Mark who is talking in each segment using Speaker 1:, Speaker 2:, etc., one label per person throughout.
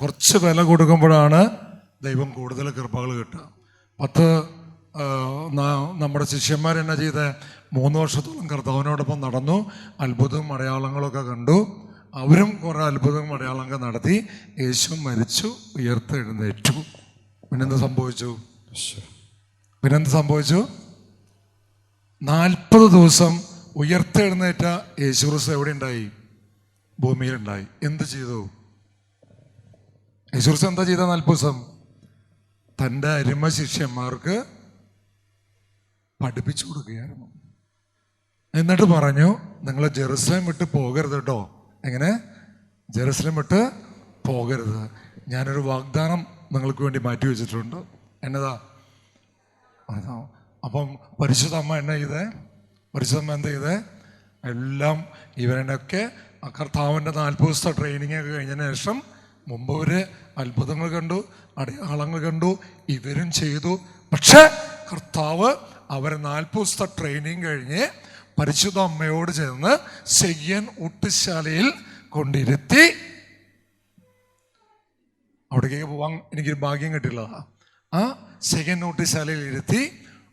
Speaker 1: കുറച്ച് വില കൊടുക്കുമ്പോഴാണ് ദൈവം കൂടുതൽ കൃപകൾ കിട്ടുക. പത്ത് നമ്മുടെ ശിഷ്യന്മാർ എന്നാ ചെയ്ത്? മൂന്ന് വർഷത്തോളം കർത്താവിനോടൊപ്പം നടന്നു അത്ഭുതവും അടയാളങ്ങളൊക്കെ കണ്ടു. അവരും കുറേ അത്ഭുതവും അടയാളങ്ങൾ നടത്തി. യേശു മരിച്ചു ഉയർത്തെഴുന്നേറ്റു. പിന്നെന്ത് സംഭവിച്ചു? പിന്നെന്ത് സംഭവിച്ചു? നാൽപ്പത് ദിവസം ഉയർത്തെഴുന്നേറ്റ യേശുക്രിസ്തു എവിടെ ഉണ്ടായി ഭൂമിയിലുണ്ടായി. എന്ത് ചെയ്തു? യേശുക്രിസ്തു എന്താ ചെയ്ത നാൽപ്പത് ദിവസം? തന്റെ അരിമ ശിഷ്യന്മാർക്ക് പഠിപ്പിച്ചു കൊടുക്കുകയായിരുന്നു. എന്നിട്ട് പറഞ്ഞു നിങ്ങൾ ജെറുസലേം വിട്ട് പോകരുത് കേട്ടോ. എങ്ങനെ? ജെറുസലേം വിട്ട് പോകരുത്. ഞാനൊരു വാഗ്ദാനം നിങ്ങൾക്ക് വേണ്ടി മാറ്റി വെച്ചിട്ടുണ്ട്. എന്നതാ. അപ്പം പരിശുദ്ധ അമ്മ എന്നെ ചെയ്തേ? പരിശുദ്ധ അമ്മ എന്താ ചെയ്തേ? എല്ലാം ഇവരനൊക്കെ ആ കർത്താവിന്റെ നാൽപ്പത് ദിവസത്തെ ട്രെയിനിങ് ഒക്കെ കഴിഞ്ഞതിന് ശേഷം മുമ്പ് ഒരു അത്ഭുതങ്ങൾ കണ്ടു അടയാളങ്ങൾ കണ്ടു ഇവരും ചെയ്തു. പക്ഷേ കർത്താവ് അവരെ നാൽപ്പത് ദിവസത്തെ ട്രെയിനിങ് കഴിഞ്ഞ് പരിശുദ്ധ അമ്മയോട് ചേർന്ന് സെയ്യൻ ഊട്ടുശാലയിൽ കൊണ്ടിരുത്തി. അവിടേക്ക് പോവാൻ എനിക്കൊരു ഭാഗ്യം കിട്ടിയുള്ളതാ ആ സെക്കൻഡ് നോട്ടീശാലയിൽ ഇരുത്തി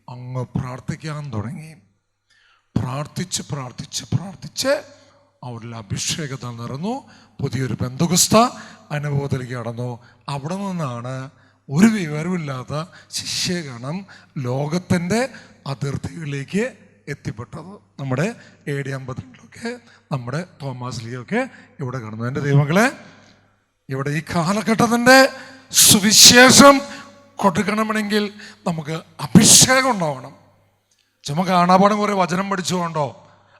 Speaker 1: അങ്ങ് പ്രാർത്ഥിക്കാൻ തുടങ്ങി. പ്രാർത്ഥിച്ച് പ്രാർത്ഥിച്ച് പ്രാർത്ഥിച്ച് അവരിൽ അഭിഷേകത്തിൽ നിറന്നു പുതിയൊരു ബന്ധുഗുസ്ത അനുഭവത്തിലേക്ക് കടന്നു അവിടെ നിന്നാണ് ഒരു വിവരമില്ലാത്ത ശിഷ്യഗണം ലോകത്തിന്റെ അതിർത്തികളിലേക്ക് എത്തിപ്പെട്ടത്. നമ്മുടെ എ ഡി അമ്പത്തിരണ്ടിലൊക്കെ നമ്മുടെ തോമസ് ലിയൊക്കെ ഇവിടെ കടന്നു. എന്റെ ദൈവങ്ങളെ ഇവിടെ ഈ കാലഘട്ടത്തിന്റെ സുവിശേഷം കൊടുക്കണമെങ്കിൽ നമുക്ക് അഭിഷേകം ഉണ്ടാവണം. ചുമ കാണാപാടം കുറേ വചനം പഠിച്ചുകൊണ്ടോ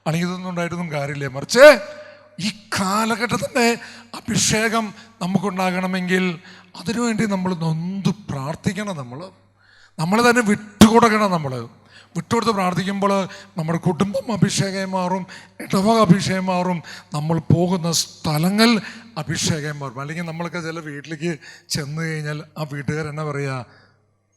Speaker 1: അല്ലെങ്കിൽ ഇതൊന്നും കാര്യമില്ല. മറിച്ച് ഈ കാലഘട്ടത്തിന്റെ അഭിഷേകം നമുക്കുണ്ടാകണമെങ്കിൽ അതിനുവേണ്ടി നമ്മൾ നൊന്ത് പ്രാർത്ഥിക്കണം നമ്മൾ. നമ്മൾ തന്നെ വിട്ടുകൊടുക്കണം നമ്മൾ. വിട്ടുകൊടുത്ത് പ്രാർത്ഥിക്കുമ്പോൾ നമ്മുടെ കുടുംബം അഭിഷേകം മാറും ഇടവക അഭിഷേകം മാറും നമ്മൾ പോകുന്ന സ്ഥലങ്ങൾ അഭിഷേകം മാറും. അല്ലെങ്കിൽ നമ്മളൊക്കെ ചില വീട്ടിലേക്ക് ചെന്ന് കഴിഞ്ഞാൽ ആ വീട്ടുകാർ എന്നാ പറയുക?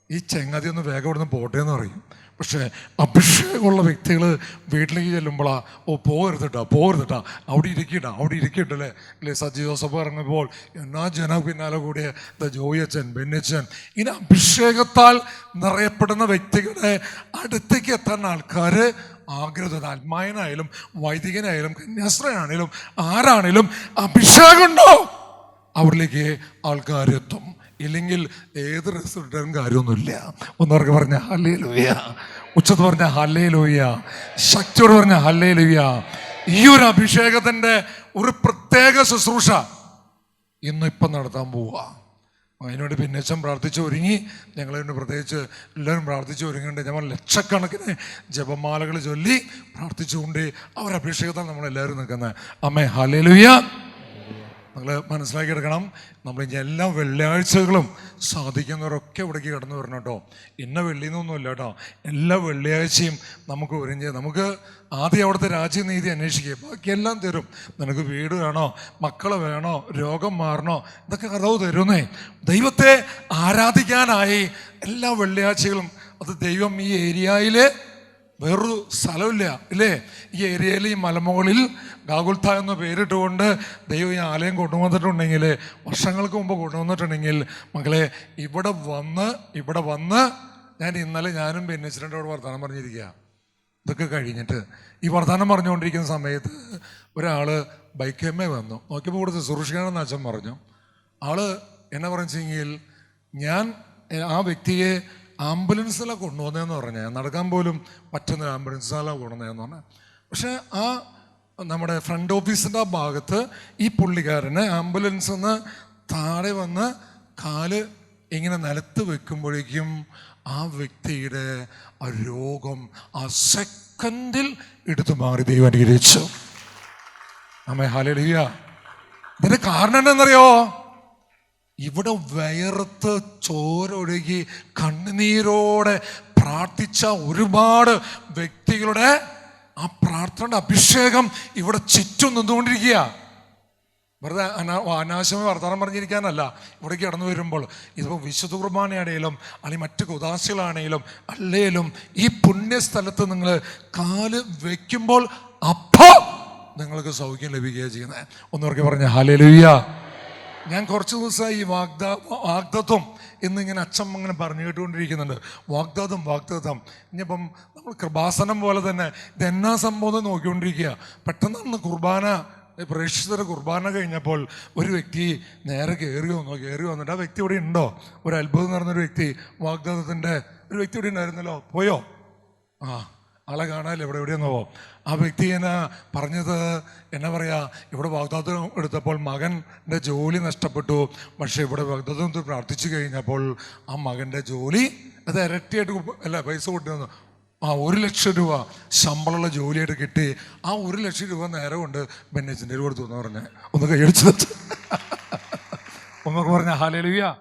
Speaker 1: ഈ ചെങ്ങതി ഒന്ന് വേഗം ഇവിടുന്ന് പോട്ടെ എന്ന് പറയും. പക്ഷേ അഭിഷേകമുള്ള വ്യക്തികൾ വീട്ടിലേക്ക് ചെല്ലുമ്പോഴാ ഓ പോകരുതട്ടാ പോകരുതട്ടാ അവിടെ ഇരിക്കട്ടാ അവിടെ ഇരിക്കട്ടല്ലേ അല്ലേ? സജി ജോസഫ് ഇറങ്ങുമ്പോൾ എന്നാ ജന പിന്നാലെ കൂടിയ ദ ജോയച്ചൻ ബെന്നച്ചൻ ഇനി അഭിഷേകത്താൽ നിറയപ്പെടുന്ന വ്യക്തികളുടെ അടുത്തേക്ക് എത്താൻ ആൾക്കാർ ആഗ്രഹം ആത്മായനായാലും വൈദികനായാലും കന്യാസ്ത്രനാണേലും ആരാണേലും അഭിഷേകമുണ്ടോ അവരിലേക്ക് ആൾക്കാരെത്തും ഇല്ലെങ്കിൽ ഏത് റെസ്റ്റോറന്റും കാര്യമൊന്നുമില്ല. ഒന്നവർക്ക് പറഞ്ഞ ഹല്ലേ ലോയ ഉച്ചത്ത് പറഞ്ഞ ഹല്ലേ ലോയ ശക്തിയോട് പറഞ്ഞ ഹല്ലേ ലോയ ഈ ഒരു അഭിഷേകത്തിന്റെ ഒരു പ്രത്യേക ശുശ്രൂഷ ഇന്ന് ഇപ്പം നടത്താൻ പോവുക അതിനോട് പിന്നച്ചൻ പ്രാർത്ഥിച്ച് ഒരുങ്ങി. ഞങ്ങളതിനോട് പ്രത്യേകിച്ച് എല്ലാവരും പ്രാർത്ഥിച്ച് ഒരുങ്ങിയിട്ട് ഞങ്ങൾ ലക്ഷക്കണക്കിന് ജപമാലകൾ ചൊല്ലി പ്രാർത്ഥിച്ചുകൊണ്ട് അവർ അഭിഷേകത്താണ് നമ്മളെല്ലാവരും നിൽക്കുന്നത്. അമ്മേ ഹലേലുയ്യ നിങ്ങൾ മനസ്സിലാക്കി എടുക്കണം നമ്മൾ ഇനി എല്ലാ വെള്ളിയാഴ്ചകളും സാധിക്കുന്നവരൊക്കെ ഇവിടേക്ക് കടന്നു വരണം കേട്ടോ. ഇന്ന വെള്ളിന്നൊന്നുമില്ല കേട്ടോ. എല്ലാ വെള്ളിയാഴ്ചയും നമുക്ക് ഒരുങ്ങി നമുക്ക് ആദ്യം അവിടുത്തെ രാജ്യനീതി അന്വേഷിക്കുക. ബാക്കിയെല്ലാം തരും. നിനക്ക് വീട് വേണോ? മക്കൾ വേണോ? രോഗം മാറണോ? ഇതൊക്കെ കഥവ് തരുന്നേ. ദൈവത്തെ ആരാധിക്കാനായി എല്ലാ വെള്ളിയാഴ്ചകളും. അത് ദൈവം ഈ ഏരിയയിൽ വേറൊരു സ്ഥലമില്ല ഇല്ലേ? ഈ ഏരിയയിൽ ഈ മലമുകളിൽ ഗാഗുൽത്ത എന്ന പേരിട്ടുകൊണ്ട് ദൈവം ഈ ആലയം കൊണ്ടുവന്നിട്ടുണ്ടെങ്കിൽ വർഷങ്ങൾക്ക് മുമ്പ് കൊണ്ടുവന്നിട്ടുണ്ടെങ്കിൽ മക്കളെ ഇവിടെ വന്ന് ഇവിടെ വന്ന് ഞാൻ ഇന്നലെ ഞാനും ബെന്നിച്ചിട്ടോട് വർത്തമാനം പറഞ്ഞിരിക്കുക. ഇതൊക്കെ കഴിഞ്ഞിട്ട്. ഈ വർത്തമാനം പറഞ്ഞുകൊണ്ടിരിക്കുന്ന സമയത്ത് ഒരാൾ ബൈക്കേമ്മേ വന്നു. നോക്കിയപ്പോൾ ഇവിടെ സുരക്ഷിക്കണമെന്ന് അച്ഛൻ പറഞ്ഞു. ആൾ എന്നാ പറഞ്ഞെങ്കിൽ ഞാൻ ആ വ്യക്തിയെ ആംബുലൻസിലാണ് കൊണ്ടുവന്നതെന്ന് പറഞ്ഞാൽ നടക്കാൻ പോലും പറ്റുന്ന ആംബുലൻസിലാണ് കൊണ്ടുവന്നതെന്ന് പറഞ്ഞാൽ പക്ഷേ ആ നമ്മുടെ ഫ്രണ്ട് ഓഫീസിന്റെ ആ ഭാഗത്ത് ഈ പുള്ളിക്കാരനെ ആംബുലൻസിൽ നിന്ന് താഴെ വന്ന് കാൽ ഇങ്ങനെ നിലത്ത് വെക്കുമ്പോഴേക്കും ആ വ്യക്തിയുടെ ആ രോഗം ആ സെക്കൻഡിൽ എടുത്തു മാറി ദൈവം അനുഗ്രഹിച്ചു. അമ്മേ ഹാലലിയ ഇതിന്റെ കാരണം എന്താണെന്നറിയോ ഇവിടെ വയർത്ത് ചോരൊഴുകി കണ്ണുനീരോടെ പ്രാർത്ഥിച്ച ഒരുപാട് വ്യക്തികളുടെ ആ പ്രാർത്ഥനയുടെ അഭിഷേകം ഇവിടെ ചുറ്റും നിന്നുകൊണ്ടിരിക്കുക. വെറുതെ അനാ അനാവശ്യമായ വർത്തമാനം പറഞ്ഞിരിക്കാനല്ല. ഇവിടേക്ക് കടന്നു വരുമ്പോൾ ഇതിപ്പോൾ വിശുദ്ധ കുർബാനയാണേലും അല്ലെങ്കിൽ മറ്റ് കുദാശകളാണേലും അല്ലേലും ഈ പുണ്യസ്ഥലത്ത് നിങ്ങൾ കാൽ വയ്ക്കുമ്പോൾ അപ്പോൾ നിങ്ങൾക്ക് സൗഖ്യം ലഭിക്കുകയാണ് ചെയ്യുന്നത് ഒന്നവർക്ക് പറഞ്ഞ ഹാലേ ഹലലുയ്യ ഞാൻ കുറച്ച് ദിവസമായി ഈ വാഗ്ദാ വാഗ്ദത്വം എന്നിങ്ങനെ അച്ഛൻ അങ്ങനെ പറഞ്ഞു കേട്ടുകൊണ്ടിരിക്കുന്നുണ്ട്. വാഗ്ദാതം വാഗ്ദത്തം ഇനിയിപ്പം നമ്മൾ കൃപാസനം പോലെ തന്നെ ഇതെന്നാ സംബോധം നോക്കിക്കൊണ്ടിരിക്കുക. പെട്ടെന്ന് കുർബാന പ്രേക്ഷിതരുടെ കുർബാന കഴിഞ്ഞപ്പോൾ ഒരു വ്യക്തി നേരെ കയറി വന്നു. കയറി വന്നിട്ട് ആ വ്യക്തി ഇവിടെ ഉണ്ടോ? ഒരു അത്ഭുതം നടന്നൊരു വ്യക്തി. വാഗ്ദാതത്തിന്റെ ഒരു വ്യക്തി ഇവിടെ ഉണ്ടായിരുന്നല്ലോ. പോയോ? ആ. ആളെ കാണാനില്ല ഇവിടെ എവിടെയെന്നോ. ആ വ്യക്തി എന്നെ പറഞ്ഞത്? എന്നാ പറയാ? ഇവിടെ വാഗ്ദാദം എടുത്തപ്പോൾ മകന്റെ ജോലി നഷ്ടപ്പെട്ടു. പക്ഷേ ഇവിടെ വാഗ്ദാദം പ്രാർത്ഥിച്ചു കഴിഞ്ഞപ്പോൾ ആ മകന്റെ ജോലി അത് ഇരട്ടിയായിട്ട് അല്ല പൈസ കൊണ്ടുവന്നു ആ ഒരു ലക്ഷം രൂപ ശമ്പളമുള്ള ജോലിയായിട്ട് കിട്ടി. ആ ഒരു ലക്ഷം രൂപ നേരെ കൊണ്ട് ബെന്നേജിന്റെ കൊടുത്തു എന്ന് പറഞ്ഞ്. ഒന്ന് കൈയടിച്ചു ഒന്നൊക്കെ പറഞ്ഞ ഹാലേലുയ്യ